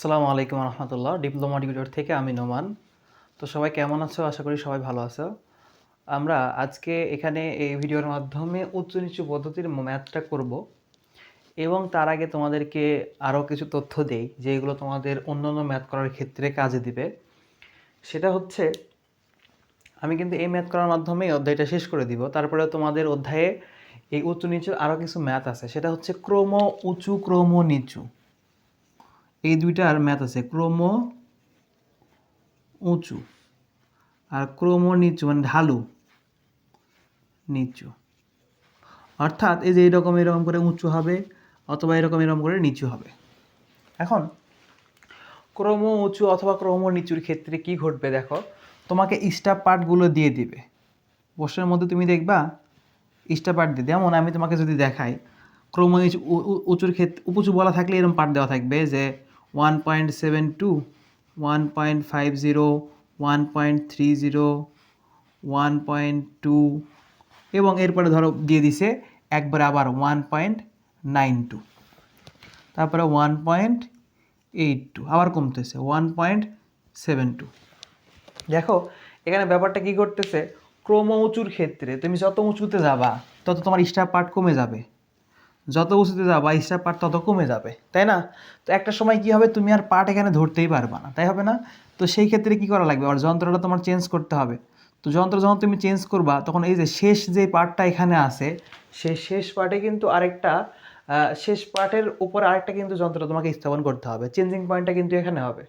আসসালামু আলাইকুম রহমতুল্লাহ, diploma tutor থেকে আমি নোমান। তো সবাই কেমন আছো? আশা করি সবাই ভালো আছো। আমরা আজকে এখানে এই ভিডিওর মাধ্যমে উচ্চ নিচু পদ্ধতির ম্যাথটা করব এবং তার আগে তোমাদেরকে আরও কিছু তথ্য দেই, যেগুলো তোমাদের অন্যান্য ম্যাথ করার ক্ষেত্রে কাজে দিবে। সেটা হচ্ছে, আমি কিন্তু এই ম্যাথ করার মাধ্যমে অধ্যায়টা শেষ করে দিব। তারপরে তোমাদের অধ্যায়ে এই উঁচু নিচু আরও কিছু ম্যাথ আছে। সেটা হচ্ছে ক্রম উঁচু, ক্রম নিচু। এই দুইটার ম্যাথ আছে ক্রম উঁচু আর ক্রম নিচু মানে ঢালু নিচু। অর্থাৎ এই যে এরকম এরকম করে উঁচু হবে অথবা এরকম এরকম করে নিচু হবে। এখন ক্রম উঁচু অথবা ক্রম নিচুর ক্ষেত্রে কি ঘটবে দেখো? তোমাকে স্টাপ পার্টগুলো দিয়ে দিবে। প্রশ্নের মধ্যে তুমি দেখবা স্টাপ পার্ট দিয়ে। যেমন আমি তোমাকে যদি দেখাই, ক্রম উঁচুর ক্ষেত্রে উঁচু বলা থাকলে এরকম পার্ট দেওয়া থাকবে যে one point seven two one point five zero one point three zero one point two এবং এরপরে ধরো দিয়ে দিছে একবার আবার ওয়ান পয়েন্ট নাইন টু তারপরে ওয়ান পয়েন্ট এইট টু আবার কমতেছে ওয়ান পয়েন্ট সেভেন টু দেখো, এখানে ব্যাপারটা কি করতেছে? ক্রম উঁচুর ক্ষেত্রে, তুমি যত উঁচুতে যাবা, তত তোমার স্টার পার্ট কমে যাবে। যত উঁচুতে যাবা স্টার পার্ট তত কমে যাবে, তাই না? তো একটা সময় কি হবে, তুমি আর পার্ট এখানে ধরতেই পারবা না, তাই হবে না? তো সেই ক্ষেত্রে কি করা লাগবে? আর যন্ত্রটা তোমার চেঞ্জ করতে হবে। তো যন্ত্র যখন তুমি চেঞ্জ করবা, তখন এই যে শেষ যে পার্টটা এখানে আছে, সেই শেষ পার্টে কিন্তু আরেকটা শেষ পার্টের উপর আরেকটা কিন্তু যন্ত্র তোমাকে স্থাপন করতে হবে। চেঞ্জিং পয়েন্টটা কিন্তু এখানে হবে।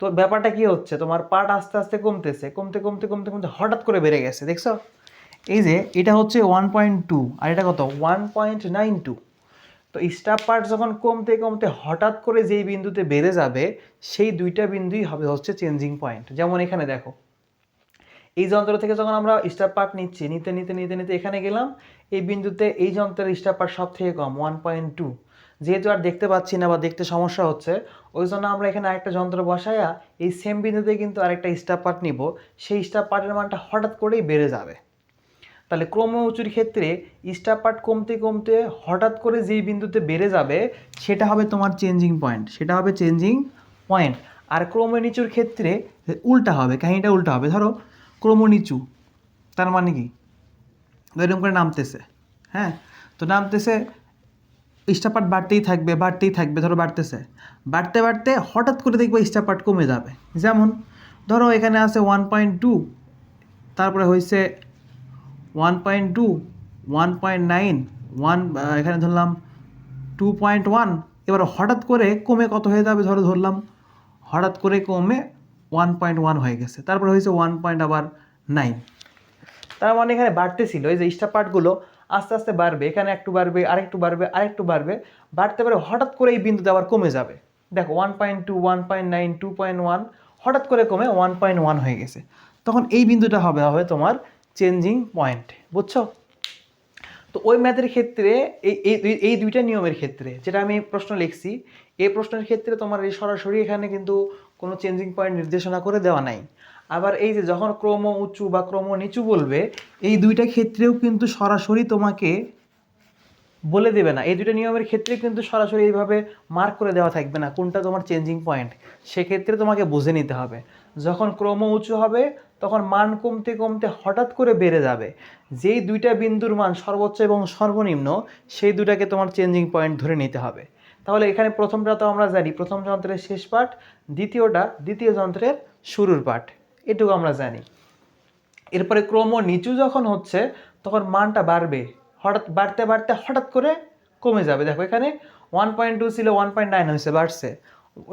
তো ব্যাপারটা কি হচ্ছে, তোমার পার্ট আস্তে আস্তে কমতেছে, কমতে কমতে কমতে কমতে হঠাৎ করে বেড়ে গেছে, দেখছ? এই যে এটা হচ্ছে ওয়ান পয়েন্ট টু আর এটা কত? ওয়ান পয়েন্ট নাইন টু তো স্টাফ পার্ট যখন কমতে কমতে হঠাৎ করে যেই বিন্দুতে বেড়ে যাবে, সেই দুইটা বিন্দুই হবে হচ্ছে চেঞ্জিং পয়েন্ট যেমন এখানে দেখো, এই যন্ত্র থেকে যখন আমরা স্টার পার্ট নিচ্ছি, নিতে নিতে নিতে নিতে এখানে গেলাম, এই বিন্দুতে এই যন্ত্রের স্টার পার্ট সব থেকে কম ওয়ান পয়েন্ট টু যেহেতু আর দেখতে পাচ্ছি না বা দেখতে সমস্যা হচ্ছে, ওই জন্য আমরা এখানে আরেকটা যন্ত্র বসায়া এই সেম বিন্দুতে কিন্তু আরেকটা স্টার পার্ট নিব, সেই স্টার পার্টের মানটা হঠাৎ করেই বেড়ে যাবে। তাহলে ক্রম উঁচুর ক্ষেত্রে স্টার পার্ট কমতে কমতে হঠাৎ করে যেই বিন্দুতে বেড়ে যাবে, সেটা হবে তোমার চেঞ্জিং পয়েন্ট সেটা হবে চেঞ্জিং পয়েন্ট আর ক্রম নিচুর ক্ষেত্রে উল্টা হবে, কাহিনিটা উল্টা হবে। ধরো, ক্রম নিচু, তার মানে কি? এরকম করে নামতেছে হ্যাঁ? তো নামতেছে, স্টার পার্ট বাড়তেই থাকবে বাড়তেই থাকবে, ধরো বাড়তেছে। বাড়তে বাড়তে হঠাৎ করে দেখবে স্টার পার্ট কমে যাবে। যেমন, ধরো এখানে আছে ওয়ান পয়েন্ট টু তারপরে হয়েছে one point two one point nine one এখানে ধরলাম টু পয়েন্ট ওয়ান এবার হঠাৎ করে কমে কত হয়ে যাবে ধরো ধরলাম, হঠাৎ করে কমে ওয়ান পয়েন্ট ওয়ান হয়ে গেছে, তারপরে হয়েছে ওয়ান পয়েন্ট আবার নাইন তার মানে এখানে বাড়তেছিল, এই যে স্টার পার্টগুলো আস্তে আস্তে বাড়বে, এখানে একটু বাড়বে, আরেকটু বাড়বে আরেকটু বাড়বে, বাড়তে পারে হঠাৎ করে এই বিন্দুতে আবার কমে যাবে। দেখো one point two one point nine two point one হঠাৎ করে কমে ওয়ান পয়েন্ট ওয়ান হয়ে গেছে। তখন এই বিন্দুটা হবে হবে তোমার চেঞ্জিং পয়েন্ট বুঝছ? তো ওই ম্যাথের ক্ষেত্রে, এই এই দুইটা নিয়মের ক্ষেত্রে, যেটা আমি প্রশ্ন লিখছি, এই প্রশ্নের ক্ষেত্রে তোমার এই সরাসরি এখানে কিন্তু কোনো চেঞ্জিং পয়েন্ট নির্দেশনা করে দেওয়া নাই। আবার এই যে যখন ক্রম উঁচু বা ক্রম নিচু বলবে, এই দুইটা ক্ষেত্রেও কিন্তু সরাসরি তোমাকে বলে দেবে না। এই দুটো নিয়মের ক্ষেত্রে কিন্তু সরাসরি এইভাবে মার্ক করে দেওয়া থাকবে না, কোনটা তোমার চেঞ্জিং পয়েন্ট সেক্ষেত্রে তোমাকে বুঝে নিতে হবে। যখন ক্রম উঁচু হবে, তখন মান কমতে কমতে হঠাৎ করে বেড়ে যাবে। যেই দুইটা বিন্দুর মান সর্বোচ্চ এবং সর্বনিম্ন, সেই দুটাকে তোমার চেঞ্জিং পয়েন্ট ধরে নিতে হবে। তাহলে এখানে প্রথমটা তো আমরা জানি, প্রথম যন্ত্রের শেষ পার্ট দ্বিতীয়টা দ্বিতীয় যন্ত্রের শুরুর পার্ট এটুকু আমরা জানি। এরপরে ক্রম নিচু যখন হচ্ছে, তখন মানটা বাড়বে। হঠাৎ বাড়তে বাড়তে হঠাৎ করে কমে যাবে। দেখো এখানে ওয়ান পয়েন্ট টু ছিল ওয়ান পয়েন্ট নাইন হয়েছে, বাড়ছে।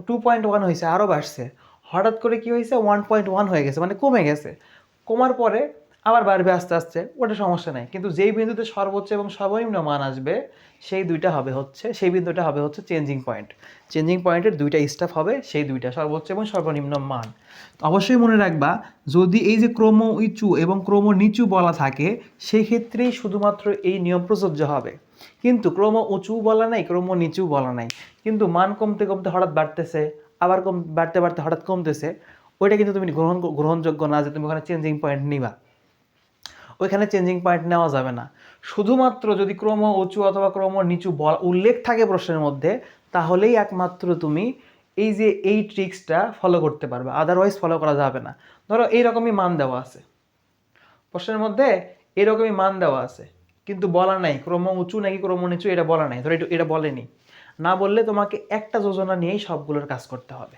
টু পয়েন্ট ওয়ান হয়েছে আরও বাড়ছে। হঠাৎ করে কি হয়েছে? ওয়ান পয়েন্ট ওয়ান হয়ে গেছে মানে কমে গেছে। কমার পরে আবার বাড়বে আস্তে আস্তে, ওটা সমস্যা নেই। কিন্তু যেই বিন্দুতে সর্বোচ্চ এবং সর্বনিম্ন মান আসবে, সেই দুইটা হবে হচ্ছে, সেই বিন্দুটা হবে হচ্ছে চেঞ্জিং পয়েন্ট চেঞ্জিং পয়েন্টের দুইটা স্টাফ হবে, সেই দুইটা সর্বোচ্চ এবং সর্বনিম্ন মান। অবশ্যই মনে রাখবা, যদি এই যে ক্রম উঁচু এবং ক্রম নিচু বলা থাকে সেই ক্ষেত্রেই শুধুমাত্র এই নিয়ম প্রযোজ্য হবে। কিন্তু ক্রম উঁচু বলা নাই, ক্রম নিচু বলা নাই। কিন্তু মান কমতে কমতে হঠাৎ বাড়তেছে আবার কম, বাড়তে বাড়তে হঠাৎ কমতেছে, ওইটা কিন্তু তুমি গ্রহণ গ্রহণযোগ্য না যে তুমি ওখানে চেঞ্জিং পয়েন্ট নিবা। ওইখানে চেঞ্জিং পয়েন্ট নেওয়া যাবে না। শুধুমাত্র যদি ক্রম উঁচু অথবা ক্রম নিচু বল, উল্লেখ থাকে প্রশ্নের মধ্যে, তাহলেই একমাত্র তুমি এই যে এই ট্রিক্সটা ফলো করতে পারবে আদারওয়াইজ ফলো করা যাবে না। ধরো এইরকমই মান দেওয়া আছে। প্রশ্নের মধ্যে এরকমই মান দেওয়া আছে। কিন্তু বলা নাই, ক্রম উঁচু নাকি ক্রম নিচু, এটা বলা নাই। ধরো এটা- এটা বলেনি। না বললে তোমাকে একটা যোজনা নিয়েই সবগুলোর কাজ করতে হবে।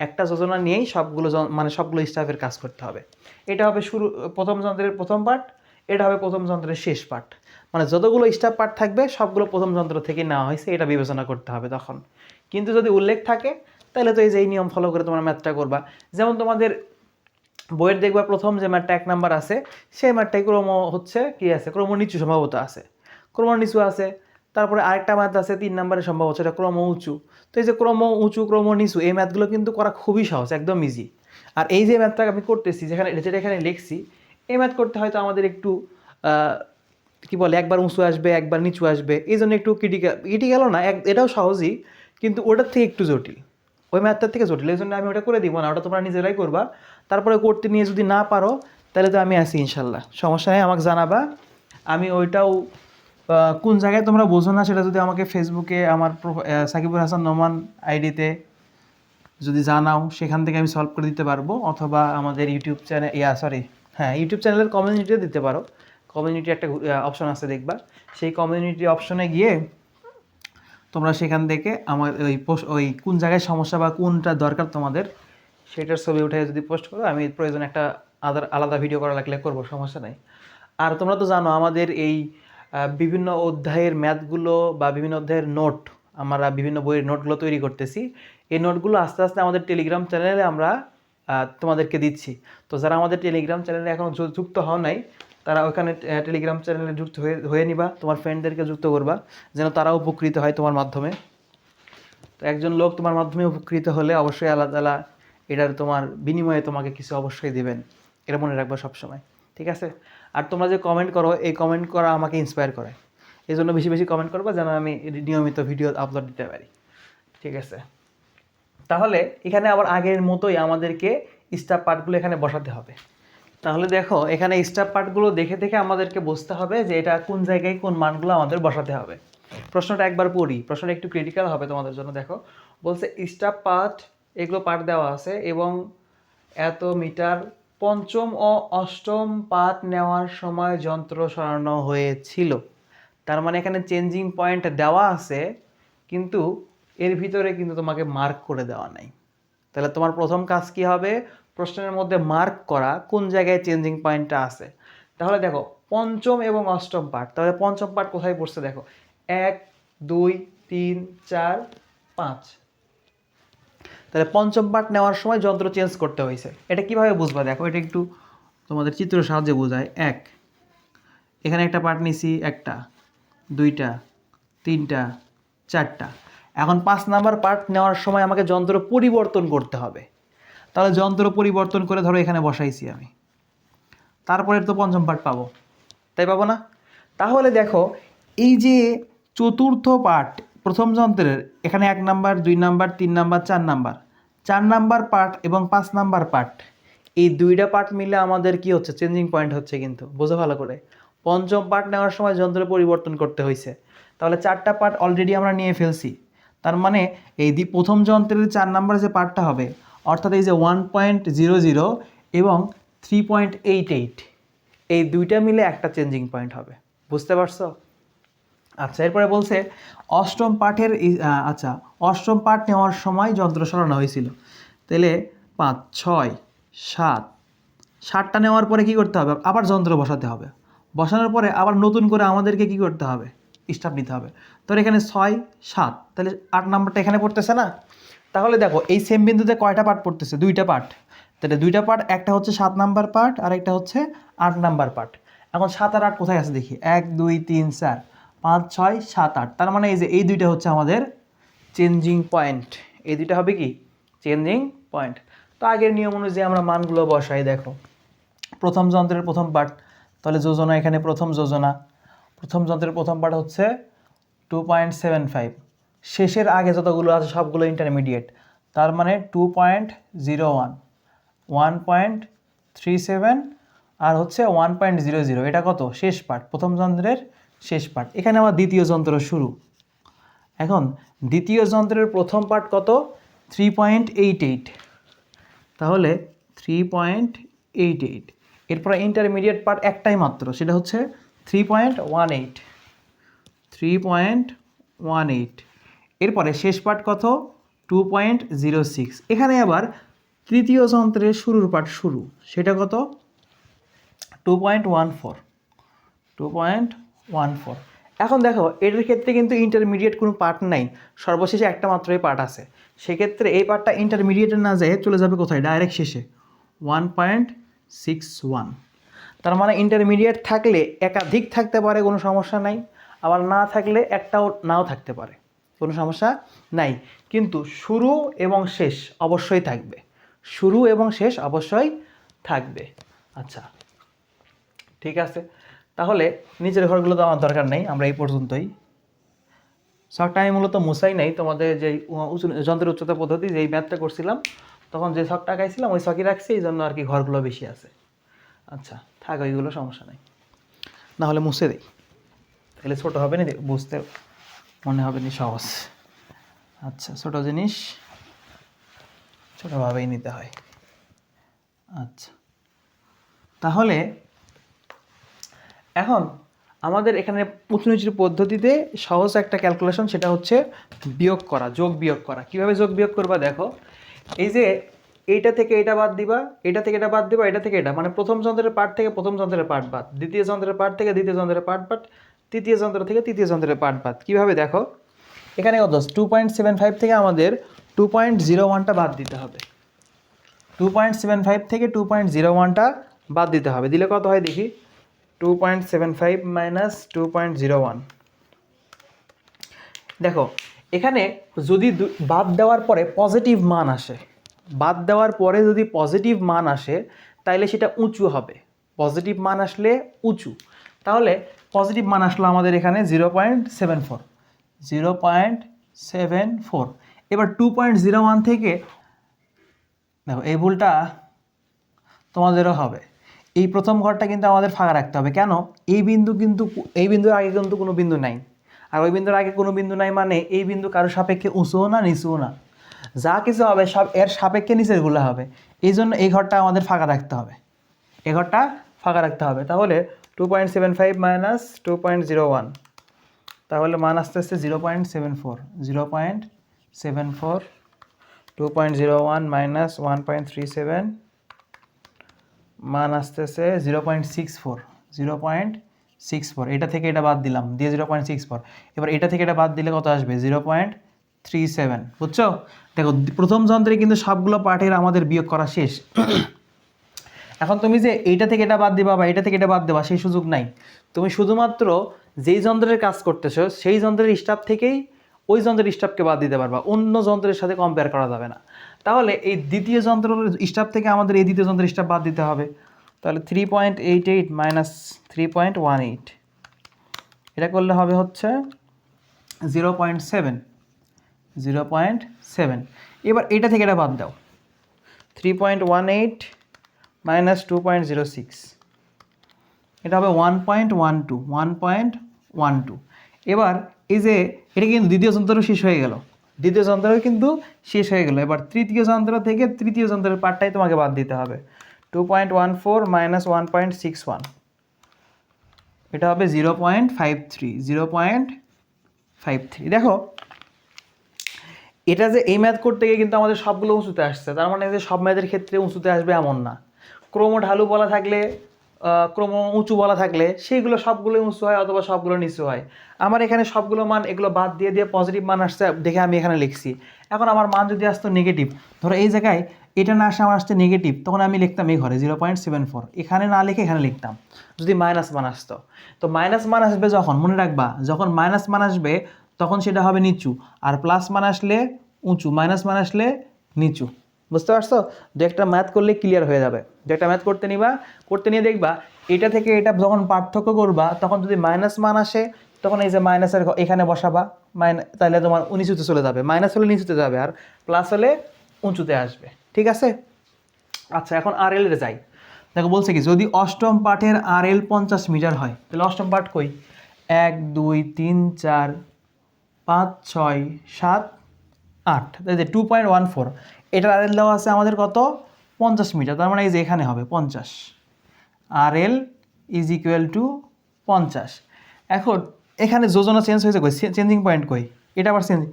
একটা যোজনা নিয়েই সবগুলো মানে সবগুলো স্টাফের কাজ করতে হবে। এটা হবে শুরু, প্রথম যন্ত্রের প্রথম পার্ট এটা হবে প্রথম যন্ত্রের শেষ পার্ট মানে যতগুলো স্টাফ পার্ট থাকবে, সবগুলো প্রথম যন্ত্র থেকে নেওয়া হয়েছে, এটা বিবেচনা করতে হবে তখন। কিন্তু যদি উল্লেখ থাকে, তাহলে তো এই যে এই নিয়ম ফলো করে তোমার ম্যাথটা করবা। যেমন তোমাদের বইয়ের দেখবা প্রথম যে ম্যাটটা এক নাম্বার আছে, সেই ম্যাটটাই ক্রম হচ্ছে কি আছে? ক্রম নিচু সম্ভবত আছে। ক্রম নিচু আছে তারপরে আরেকটা ম্যাথ আছে, তিন সম্ভব হচ্ছে এটা ক্রম উঁচু। তো এই যে ক্রম উঁচু, ক্রম নিচু, এই ম্যাথগুলো কিন্তু করা খুবই সহজ, একদম ইজি আর এই যে ম্যাথটা আমি করতেছি, যেখানে, যেটা এখানে লিখছি, এই ম্যাথ করতে হয়তো আমাদের একটু কি বলে, একবার উঁচু আসবে, একবার নিচু আসবে, এই জন্য একটু ক্রিটিক্যাল ক্রিটিক্যালও না, এক, এটাও সহজই, কিন্তু ওটার থেকে একটু জটিল। ওই ম্যাথটার থেকে জটিল, এই জন্য আমি ওটা করে দিব না, ওটা তোমরা নিজেরাই করবা। তারপরে করতে নিয়ে যদি না পারো, তাহলে তো আমি আছি ইনশাল্লাহ। সমস্যা নেই, আমাকে জানাবা। আমি ওইটাও কোন জায়গায় তোমরা বোঝো না, সেটা যদি আমাকে ফেসবুকে আমার সাকিবুল হাসান নোমান আইডিতে যদি জানাও, সেখান থেকে আমি সলভ করে দিতে পারব, অথবা আমাদের ইউটিউব চ্যানেল ইয়া সরি হ্যাঁ ইউটিউব চ্যানেলের কমিউনিটিও দিতে পারো। কমিউনিটি একটা অপশন আছে দেখবা। সেই কমিউনিটি অপশনে গিয়ে তোমরা সেখান থেকে আমার ওই ওই কোন জায়গায় সমস্যা বা কোনটা দরকার তোমাদের, সেটার ছবি উঠে যদি পোস্ট করো, আমি প্রয়োজন একটা আদার আলাদা ভিডিও করা লাগলে করব, সমস্যা নাই। আর তোমরা তো জানো, আমাদের এই বিভিন্ন অধ্যায়ের ম্যাথগুলো বা বিভিন্ন অধ্যায়ের নোট, আমরা বিভিন্ন বইয়ের নোটগুলো তৈরি করতেছি। এই নোটগুলো আস্তে আস্তে আমাদের টেলিগ্রাম চ্যানেলে আমরা তোমাদেরকে দিচ্ছি। তো যারা আমাদের টেলিগ্রাম চ্যানেলে এখন যুক্ত হও নাই, তারা ওখানে টেলিগ্রাম চ্যানেলে যুক্ত হয়ে হয়ে নিবা। তোমার ফ্রেন্ডদেরকে যুক্ত করবা, যেন তারাও উপকৃত হয় তোমার মাধ্যমে। তো একজন লোক তোমার মাধ্যমে উপকৃত হলে অবশ্যই আল্লাহ তালা এটার তোমার বিনিময়ে তোমাকে কিছু অবশ্যই দেবেন। এটা মনে রাখবা সবসময়। ঠিক আছে? আর তোমরা যে কমেন্ট করো, এই কমেন্ট করা আমাকে ইন্সপায়ার করে। এই জন্য বেশি বেশি কমেন্ট করব যেন আমি নিয়মিত ভিডিও আপলোড দিতে পারি। ঠিক আছে? তাহলে এখানে আবার আগের মতোই আমাদেরকে স্টাফ পার্টগুলো এখানে বসাতে হবে। তাহলে দেখো, এখানে স্টাফ পার্টগুলো দেখে দেখে আমাদেরকে বুঝতে হবে যে এটা কোন জায়গায় কোন মানগুলো আমাদের বসাতে হবে। প্রশ্নটা একবার পড়ি। প্রশ্নটা একটু ক্রিটিক্যাল হবে তোমাদের জন্য, দেখো। বলছে স্টাফ পার্ট এগুলো পার্ট দেওয়া আছে এবং এত মিটার পঞ্চম ও অষ্টম পাত নেওয়ার সময় যন্ত্র সরানো হয়েছিল। তার মানে এখানে চেঞ্জিং পয়েন্ট দেওয়া আছে, কিন্তু এর ভিতরে কিন্তু তোমাকে মার্ক করে দেওয়া নাই। তাহলে তোমার প্রথম কাজ কি হবে? প্রশ্নের মধ্যে মার্ক করা, কোন জায়গায় চেঞ্জিং পয়েন্টটা আছে। তাহলে দেখো, পঞ্চম এবং অষ্টম পার্ট তাহলে পঞ্চম পার্ট কোথায় পড়ছে দেখো? এক, দুই, তিন, চার, পাঁচ। তাহলে পঞ্চম পার্ট নেওয়ার সময় যন্ত্র চেঞ্জ করতে হয়েছে। এটা কীভাবে বুঝবা? দেখো, এটা একটু তোমাদের চিত্র সাহায্যে বোঝায়। এক, এখানে একটা পার্ট নিছি, একটা, দুইটা, তিনটা, চারটা। এখন পাঁচ নাম্বার পার্ট নেওয়ার সময় আমাকে যন্ত্র পরিবর্তন করতে হবে। তাহলে যন্ত্র পরিবর্তন করে ধরো এখানে বসাইছি আমি। তারপরে তো পঞ্চম পার্ট পাবো। তাই পাবো না? তাহলে দেখো, এই যে চতুর্থ পার্ট প্রথম যন্ত্রের, এখানে এক নাম্বার, দুই নাম্বার, তিন নাম্বার, চার নাম্বার। চার নাম্বার পার্ট এবং পাঁচ নাম্বার পার্ট এই দুইটা পার্ট মিলে আমাদের কি হচ্ছে? চেঞ্জিং পয়েন্ট হচ্ছে কিন্তু, বোঝো ভালো করে। পঞ্চম পার্ট নেওয়ার সময় যন্ত্র পরিবর্তন করতে হয়েছে তাহলে চারটা পার্ট অলরেডি আমরা নিয়ে ফেলছি। তার মানে এই দি প্রথম যন্ত্রের চার নাম্বার যে পার্টটা হবে, অর্থাৎ এই যে ওয়ান পয়েন্ট জিরো জিরো এবং থ্রি পয়েন্ট এইট এইট এই দুইটা মিলে একটা চেঞ্জিং পয়েন্ট হবে। বুঝতে পারছ? আচ্ছা এরপরে বলছে, অষ্টম পাঠের আচ্ছা অষ্টম পাঠ নেওয়ার সময় যন্ত্র সরানো হয়েছিল। তাহলে পাঁচ, ছয়, সাত, সাতটা নেওয়ার পরে কি করতে হবে? আবার যন্ত্র বসাতে হবে। বসানোর পরে আবার নতুন করে আমাদেরকে কি করতে হবে? স্টাফ নিতে হবে। তোর এখানে ছয়, সাত, তাহলে আট নাম্বারটা এখানে পড়তেছে না? তাহলে দেখো, এই সেম বিন্দুতে কয়টা পার্ট পড়তেছে? দুইটা পার্ট তাহলে দুইটা পার্ট একটা হচ্ছে সাত নাম্বার পার্ট আর একটা হচ্ছে আট নাম্বার পার্ট এখন সাত আর আট কোথায় আছে দেখি? এক, দুই, তিন, চার। পাঁচ, ছয়, সাত, আট। তার মানে এই যে এই দুইটা হচ্ছে আমাদের চেঞ্জিং পয়েন্ট এই দুইটা হবে কি? চেঞ্জিং পয়েন্ট তো আগের নিয়ম অনুযায়ী আমরা মানগুলো বসাই, দেখো। প্রথম যন্ত্রের প্রথম পার্ট তাহলে যোজনা এখানে প্রথম যোজনা। প্রথম যন্ত্রের প্রথম পার্ট হচ্ছে টু পয়েন্ট সেভেন ফাইভ শেষের আগে যতগুলো আছে সবগুলো ইন্টারমিডিয়েট তার মানে two point zero one one point three seven আর হচ্ছে ওয়ান পয়েন্ট জিরো জিরো এটা কত? শেষ পার্ট প্রথম যন্ত্রের শেষ পার্ট এখানে আমার দ্বিতীয় যন্ত্র শুরু। এখন, দ্বিতীয় যন্ত্রের প্রথম পার্ট কত? থ্রি পয়েন্ট এইট এইট তাহলে থ্রি পয়েন্ট এইট এইট এরপরে ইন্টারমিডিয়েট পার্ট একটাই মাত্র, সেটা হচ্ছে three point one eight three point one eight এরপরে শেষ পার্ট কত? টু পয়েন্ট জিরো সিক্স এখানে আবার তৃতীয় যন্ত্রের শুরুর পার্ট শুরু, সেটা কত? Two point one four two point one four এখন দেখো এটার ক্ষেত্রে কিন্তু ইন্টারমিডিয়েট কোনো পার্ট নাই। সর্বশেষে একটা মাত্রই পার্ট আছে। সেক্ষেত্রে এই পার্টটা ইন্টারমিডিয়েটে না যায় চলে যাবে কোথায়? ডাইরেক্ট শেষে। ওয়ান পয়েন্ট সিক্স ওয়ান তার মানে ইন্টারমিডিয়েট থাকলে একাধিক থাকতে পারে, কোনো সমস্যা নাই। আবার না থাকলে একটাও নাও থাকতে পারে। কোনো সমস্যা নাই। কিন্তু শুরু এবং শেষ অবশ্যই থাকবে। শুরু এবং শেষ অবশ্যই থাকবে। আচ্ছা ঠিক আছে? তাহলে নিচের ঘরগুলো তো আমার দরকার নেই, আমরা এই পর্যন্তই। শখটা আমি মূলত মুসাই নাই, তোমাদের যে উঁচু যন্ত্রের উচ্চতা পদ্ধতি, যেই ম্যাথটা করছিলাম, তখন যে শখটা গাইছিলাম ওই শখই রাখছি, এই জন্য আর কি ঘরগুলো বেশি আছে। আচ্ছা থাক, ওইগুলো সমস্যা নেই। না হলে মুছে দেই। তাহলে ছোটো হবে না, বুঝতে মনে হবে না, সহজ। আচ্ছা ছোটো জিনিস ছোটোভাবেই নিতে হয়। আচ্ছা তাহলে এখন আমাদের এখানে উঁচু নিচুর পদ্ধতিতে সহজ একটা ক্যালকুলেশন সেটা হচ্ছে বিয়োগ করা, যোগ বিয়োগ করা। কীভাবে যোগ বিয়োগ করবা দেখো, এই যে এইটা থেকে এটা বাদ দিবা, এটা থেকে এটা বাদ দিবা, এটা থেকে এটা। মানে প্রথম যন্ত্রের পার্ট থেকে প্রথম যন্ত্রের পার্ট বাদ, দ্বিতীয় যন্ত্রের পার্ট থেকে দ্বিতীয় যন্ত্রের পার্ট বাদ, তৃতীয় যন্ত্র থেকে তৃতীয় যন্ত্রের পার্ট বাদ। কীভাবে দেখো, এখানে কত? টু পয়েন্ট সেভেন ফাইভ থেকে আমাদের টু পয়েন্ট জিরো ওয়ানটা বাদ দিতে হবে। টু পয়েন্ট সেভেন ফাইভ থেকে টু পয়েন্ট জিরো ওয়ানটা বাদ দিতে হবে। দিলে কত হয় দেখি? Two point seven five minus two point zero one দেখো, এখানে যদি বাদ দেওয়ার পরে পজিটিভ মান আসে। বাদ দেওয়ার পরে যদি পজিটিভ মান আসে, তাইলে সেটা উঁচু হবে। পজিটিভ মান আসলে উঁচু। তাহলে পজিটিভ মান আসলো আমাদের এখানে zero point seven four zero point seven four এবার টু পয়েন্ট জিরো ওয়ান থেকে, দেখো, এই ভুলটা তোমাদেরও হবে। এই প্রথম ঘরটা কিন্তু আমাদের ফাঁকা রাখতে হবে। কেন? এই বিন্দু কিন্তু এই বিন্দুর আগে কিন্তু কোনো বিন্দু নাই। আর ওই বিন্দুর আগে কোনো বিন্দু নাই মানে এই বিন্দু কারোর সাপেক্ষে উঁচুও না, নিচুও না। যা কিছু হবে সব এর সাপেক্ষে নিচেরগুলো হবে। এই জন্য এই ঘরটা আমাদের ফাঁকা রাখতে হবে। এই ঘরটা ফাঁকা রাখতে হবে। তাহলে two point seven five minus two point zero one তাহলে মান আস্তে আস্তে zero point seven four zero point seven four two point zero one minus one point three seven মান আসতেছে zero point six four zero point six four এটা থেকে এটা বাদ দিলাম, দিয়ে জিরো পয়েন্ট সিক্স ফোর এবার এটা থেকে এটা বাদ দিলে কত আসবে? জিরো পয়েন্ট থ্রি সেভেন বুঝছ? দেখো, প্রথম যন্ত্রে কিন্তু সবগুলো পার্টের আমাদের বিয়োগ করা শেষ। এখন তুমি যে এইটা থেকে এটা বাদ দিবা বা এটা থেকে এটা বাদ দেবা, সেই সুযোগ নাই। তুমি শুধুমাত্র যেই যন্ত্রের কাজ করতেছো, সেই যন্ত্রের স্টাফ থেকেই ওই যন্ত্রের স্টাফকে বাদ দিতে পারবা, অন্য যন্ত্রের সাথে কম্পেয়ার করা যাবে না। তাহলে এই দ্বিতীয় যন্ত্র স্টাফ থেকে আমাদের এই দ্বিতীয় যন্ত্রের স্টাফ বাদ দিতে হবে। তাহলে three point eight eight minus three point one eight এটা করলে হবে হচ্ছে zero point seven zero point seven এবার এটা থেকে এটা বাদ দাও। Three point one eight minus two point zero six এটা হবে one point one two one point one two এবার এই যে, এটা কিন্তু দ্বিতীয় যন্ত্র শেষ হয়ে গেল। দ্বিতীয় যন্ত্র কিন্তু শেষ হয়ে গেল। এবার তৃতীয় যন্ত্র থেকে তৃতীয় যন্ত্রের পার্টটাই তোমাকে বাদ দিতে হবে। Two point one four minus one point six one এটা হবে zero point five three zero point five three দেখো, এটা যে এই ম্যাথ করতে গিয়ে কিন্তু আমাদের সবগুলো উঁচুতে আসছে, তার মানে যে সব ম্যাথের ক্ষেত্রে উঁচুতে আসবে এমন না। ক্রম ঢালু বলা থাকলে ক্রম উঁচু বলা থাকলে সেইগুলো সবগুলোই উঁচু হয় অথবা সবগুলো নিচু হয়। আমার এখানে সবগুলো মান এগুলো বাদ দিয়ে দিয়ে পজিটিভ মান আসছে দেখে আমি এখানে লিখছি। এখন আমার মান যদি আসতো নেগেটিভ ধরো এই জায়গায় এটা না আসে, আমার আসছে নেগেটিভ তখন আমি লিখতাম এই ঘরে জিরো পয়েন্ট সেভেন ফোর এখানে না লিখে এখানে লিখতাম। যদি মাইনাস মান আসতো, তো মাইনাস মান আসবে যখন, মনে রাখবা, যখন মাইনাস মান আসবে, তখন সেটা হবে নিচু। আর প্লাস মান আসলে উঁচু মাইনাস মান আসলে নিচু। বুঝতে পারছ? দু একটা ম্যাথ করলে ক্লিয়ার হয়ে যাবে। দু একটা ম্যাথ করতে নিবা, করতে নিয়ে দেখবা, এটা থেকে এটা যখন পার্থক্য করবা, তখন যদি মাইনাস মান আসে, তখন এই যে মাইনাসের এখানে বসাবা মাইনাস তাহলে তোমার নিচুতে চলে যাবে। মাইনাস হলে নিচুতে যাবে আর প্লাস হলে উঁচুতে আসবে। ঠিক আছে? আচ্ছা এখন আর এল যাই। দেখো, বলছে কি, যদি অষ্টম পাঠের আর এল পঞ্চাশ মিটার হয়, তাহলে অষ্টম পাঠ কই? এক, দুই, তিন, চার, পাঁচ, ছয়, সাত আট তাই টু পয়েন্ট ওয়ান ফোর এটার আর এল দেওয়া আছে আমাদের কত? পঞ্চাশ মিটার, তার মানে এই যে এখানে হবে পঞ্চাশ। আর এল ইজ ইকুয়াল টু পঞ্চাশ। এখন, এখানে যোজনা চেঞ্জ হয়েছে কই? চেঞ্জিং পয়েন্ট কই? এটা আবার চেঞ্জিং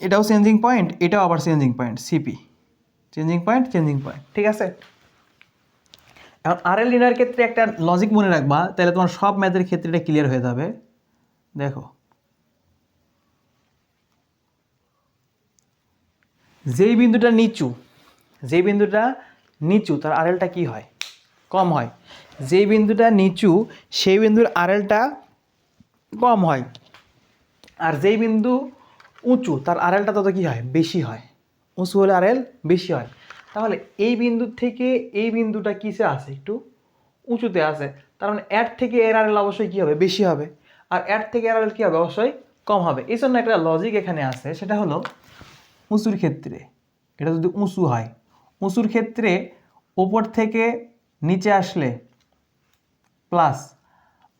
এটাও চেঞ্জিং পয়েন্ট এটাও আবার changing point CP changing point changing point ঠিক আছে? এখন আর এল লিনার ক্ষেত্রে একটা লজিক মনে রাখবা, তাহলে তোমার সব ম্যাথের ক্ষেত্রে এটা ক্লিয়ার হয়ে যাবে। দেখো যেই বিন্দুটা নিচু, যেই বিন্দুটা নিচু, তার আরএলটা কি হয়? কম হয়। যেই বিন্দুটা নিচু, সেই বিন্দুর আরএলটা কম হয়। আর যেই বিন্দু উঁচু, তার আরএলটা তত কি হয়? বেশি হয়। উঁচু হলে আরএল বেশি হয়। তাহলে এই বিন্দু থেকে এই বিন্দুটা কিসে আছে? একটু উঁচুতে আছে। তার মানে এর থেকে এর আরএল অবশ্যই কী হবে? বেশি হবে। আর এর থেকে এর আরএল কী হবে? অবশ্যই কম হবে। এই জন্য একটা লজিক এখানে আছে। সেটা হলো উঁচুর ক্ষেত্রে, এটা যদি উঁচু হয়, উঁচুর ক্ষেত্রে ওপর থেকে নিচে আসলে প্লাস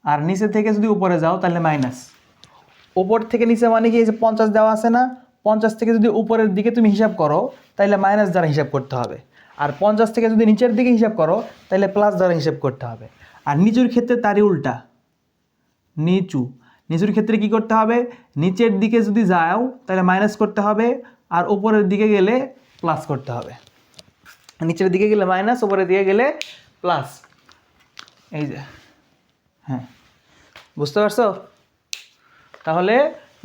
আর নিচে থেকে যদি উপরে যাও তাহলে মাইনাস ওপর থেকে নিচে মানে কি এই যে পঞ্চাশ দেওয়া আছে না, পঞ্চাশ থেকে যদি উপরের দিকে তুমি হিসাব করো, তাহলে মাইনাস দ্বারা হিসাব করতে হবে। আর পঞ্চাশ থেকে যদি নিচের দিকে হিসাব করো, তাহলে প্লাস দ্বারা হিসাব করতে হবে। আর নিচুর ক্ষেত্রে তারই উল্টা। নিচু। নিচুর ক্ষেত্রে কি করতে হবে? নিচের দিকে যদি যাও, তাহলে মাইনাস করতে হবে। আর উপরের দিকে গেলে প্লাস করতে হবে। নিচের দিকে গেলে মাইনাস উপরের দিকে গেলে প্লাস এই যে হ্যাঁ বুঝতে পারছ? তাহলে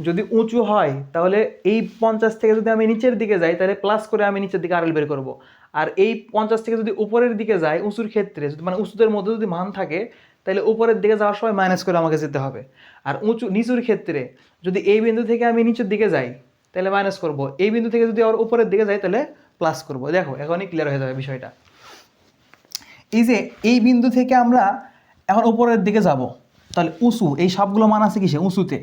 যদি উঁচু হয়, তাহলে এই পঞ্চাশ থেকে যদি আমি নিচের দিকে যাই, তাহলে প্লাস করে আমি নিচের দিকে আরএল বের করব। আর এই পঞ্চাশ থেকে যদি উপরের দিকে যাই, উঁচুর ক্ষেত্রে, যদি মানে উঁচুদের মধ্যে যদি মান থাকে, তাহলে উপরের দিকে যাওয়ার সময় মাইনাস করে আমাকে যেতে হবে। আর উঁচু, নিচুর ক্ষেত্রে যদি এই বিন্দু থেকে আমি নিচের দিকে যাই তাহলে মাইনাস করব। এই বিন্দু থেকে যদি আবার উপরের দিকে যাই, তাহলে প্লাস করব। দেখো, এখনই ক্লিয়ার হয়ে যাবে বিষয়টা। এই যে, এই বিন্দু থেকে আমরা এখন উপরের দিকে যাব, তাহলে উঁচু, এই সবগুলো মান আছে কিসে? উঁচুতে।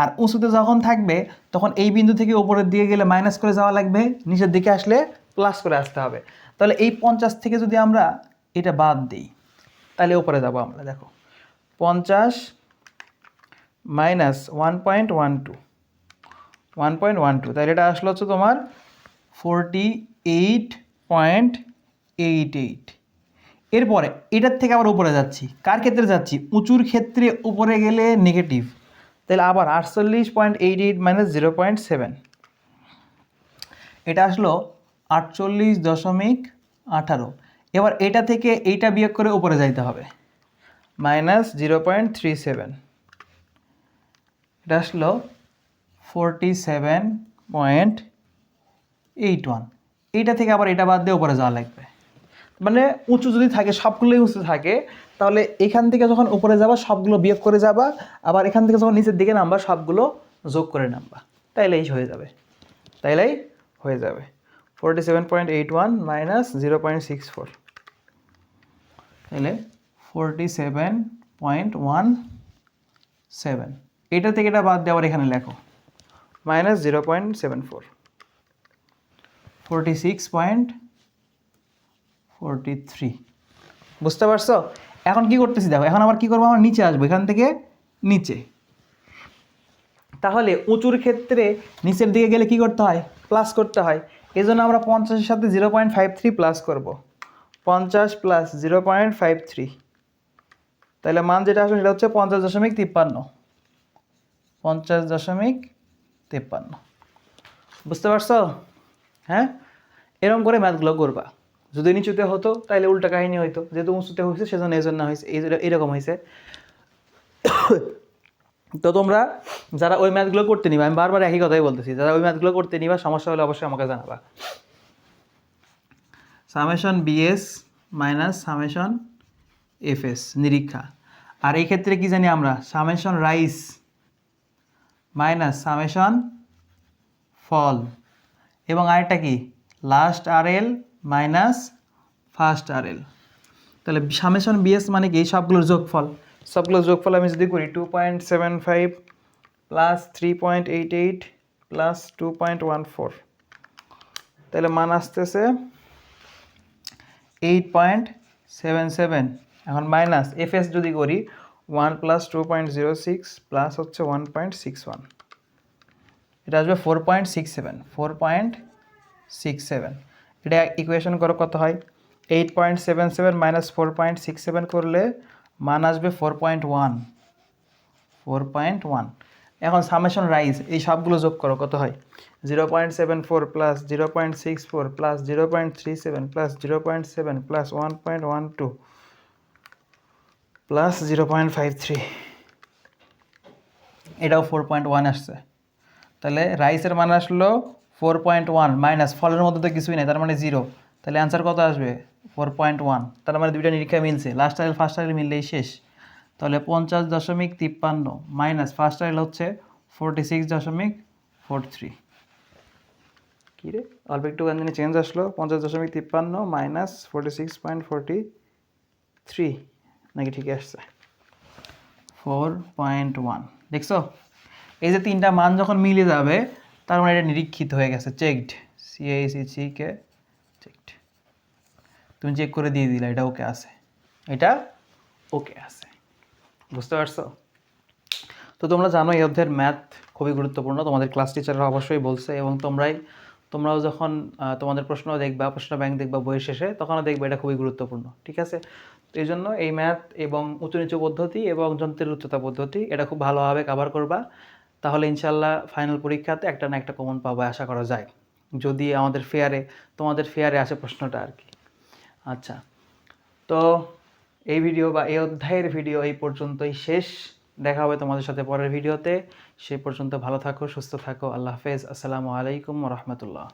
আর উঁচুতে যখন থাকবে, তখন এই বিন্দু থেকে উপরের দিকে গেলে মাইনাস করে যাওয়া লাগবে, নিচের দিকে আসলে প্লাস করে আসতে হবে। তাহলে এই পঞ্চাশ থেকে যদি আমরা এটা বাদ দিই, তাহলে উপরে যাব আমরা, দেখো। পঞ্চাশ minus one point one two one point one two তাহলে এটা আসলো হচ্ছে তোমার forty eight point eight eight এরপরে এটার থেকে আবার উপরে যাচ্ছি। কার ক্ষেত্রে যাচ্ছি? উঁচুর ক্ষেত্রে উপরে গেলে নেগেটিভ তাহলে আবার আটচল্লিশ point eight eight minus zero point seven এটা আসলো আটচল্লিশ দশমিক আঠারো। এবার এটা থেকে এইটা বিয়োগ করে উপরে যাইতে হবে। Minus zero point three seven এটা আসলো forty seven point eight one এইটা থেকে আবার এটা বাদ দিয়ে উপরে যাওয়া লাগবে। মানে উঁচু যদি থাকে, সবগুলোই উঁচু থাকে, তাহলে এখান থেকে যখন উপরে যাবা, সবগুলো বিয়োগ করে যাবা, আবার এখান থেকে যখন নিচের দিকে নামবা, সবগুলো যোগ করে নামবা। তাইলেই হয়ে যাবে। তাইলেই হয়ে যাবে। Forty seven point eight one minus zero point six four তাহলে forty seven point one seven এটা থেকে এটা বাদ দিয়ে আবার এখানে লেখো। সিক্স পয়েন্ট ফোরটি থ্রি বুঝতে পারছ? এখন কি করতেছি দেখো, এখন আবার কি করব? আমার নিচে আসব, এখান থেকে নিচে। তাহলে উঁচুর ক্ষেত্রে নিচের দিকে গেলে কি করতে হয়? প্লাস করতে হয়। এই জন্য আমরা পঞ্চাশের সাথে zero point five three plus করব। পঞ্চাশ plus zero point five three তাহলে মান যেটা আসবে সেটা হচ্ছে পঞ্চাশ দশমিক তিপ্পান্ন। পঞ্চাশ দশমিক তিপ্পান্ন। বুঝতে পারছ? হ্যাঁ? এরকম করে ম্যাথগুলো করবা। যদি নিচুতে হতো তাহলে উল্টা কাহিনী হইতো। যেহেতু উঁচুতে হয়েছে সেজন্য এই জন্য হয়েছে এই এরকম হয়েছে তো তোমরা যারা ওই ম্যাথগুলো করতে নিবা, আমি বারবার একই কথাই বলতেছি, যারা ওই ম্যাথগুলো করতে নিবা, সমস্যা হলে অবশ্যই আমাকে জানাবা। Summation BS minus summation FS, নিরীক্ষা। আর এই ক্ষেত্রে কি জানি আমরা? Summation rise minus summation fall. এবং আরেকটা কি? Last R L minus first R L তাহলে সামেশন বিএস মানে কি? সবগুলোর যোগফল। সবগুলোর যোগফল আমি যদি করি two point seven five plus three point eight eight plus two point one four তাহলে মান আসতেছে এইট পয়েন্ট সেভেন সেভেন এখন মাইনাস এফএস যদি করি one plus two point zero six plus হচ্ছে ওয়ান পয়েন্ট সিক্স ওয়ান। এটা আসবে four point six seven, four point six seven. এটা ইকুয়েশন করো কত হয়? Eight point seven seven minus four point six seven করলে মান আসবে four point one. Four point one. এখন সামেশন রাইজ এই সবগুলো যোগ করো, কত হয়? Zero point seven four plus zero point six four plus zero point three seven plus zero point seven plus one point one two plus zero point five three এটাও four point one আসছে। তাহলে রাইসের মান আসলো four point one minus ফলের মধ্যে তো কিছুই নেই, তার মানে জিরো তাহলে অ্যান্সার কত আসবে? ফোর পয়েন্ট ওয়ান তার মানে দুইটা নিরীক্ষা মিলছে। লাস্ট টাইল ফার্স্ট টাইল মিললেই শেষ। তাহলে পঞ্চাশ দশমিক তিপ্পান্ন মাইনাস ফার্স্ট টাইল হচ্ছে ফোরটি সিক্স দশমিক ফোর থ্রি কী রে? অল্প একটু চেঞ্জ আসলো, পঞ্চাশ দশমিক তিপ্পান্ন minus forty six point forty three নাকি ঠিকই আসছে ফোর পয়েন্ট ওয়ান দেখছ? এই যে তিনটা মান যখন মিলে যাবে, তার মানে এটা নিরীক্ষিত হয়ে গেছে। Checked CIC C K checked তুমি চেক করে দিয়ে দিলে, এটা ওকে আছে। এটা ওকে আছে। বুঝতে পারছ? তো তোমরা জানো, এই অধ্যায়ের ম্যাথ খুবই গুরুত্বপূর্ণ। তোমাদের ক্লাস টিচাররা অবশ্যই বলছে এবং তোমরাই তোমরাও যখন তোমাদের প্রশ্ন দেখবা, প্রশ্ন ব্যাংক দেখবা বইয়ের শেষে, তখনও দেখবে এটা খুবই গুরুত্বপূর্ণ, ঠিক আছে? তো এই জন্য এই ম্যাথ এবং উঁচু নিচু পদ্ধতি এবং যন্ত্রের উচ্চতা পদ্ধতি, এটা খুব ভালোভাবে কভার করবা। তাহলে ইনশাল্লাহ ফাইনাল পরীক্ষাতে একটা না একটা কমন পাবো আশা করা যায়। যদি আমাদের ফেয়ারে তোমাদের ফেয়ারে আসে প্রশ্নটা আর কি। আচ্ছা তো এই ভিডিও বা এই অধ্যায়ের ভিডিও এই পর্যন্তই শেষ। দেখা হবে তোমাদের সাথে পরের ভিডিওতে সেই পর্যন্ত ভালো থাকো সুস্থ থাকো। আল্লাহ হাফেজ। আসসালামু আলাইকুম রহমতুল্লাহ।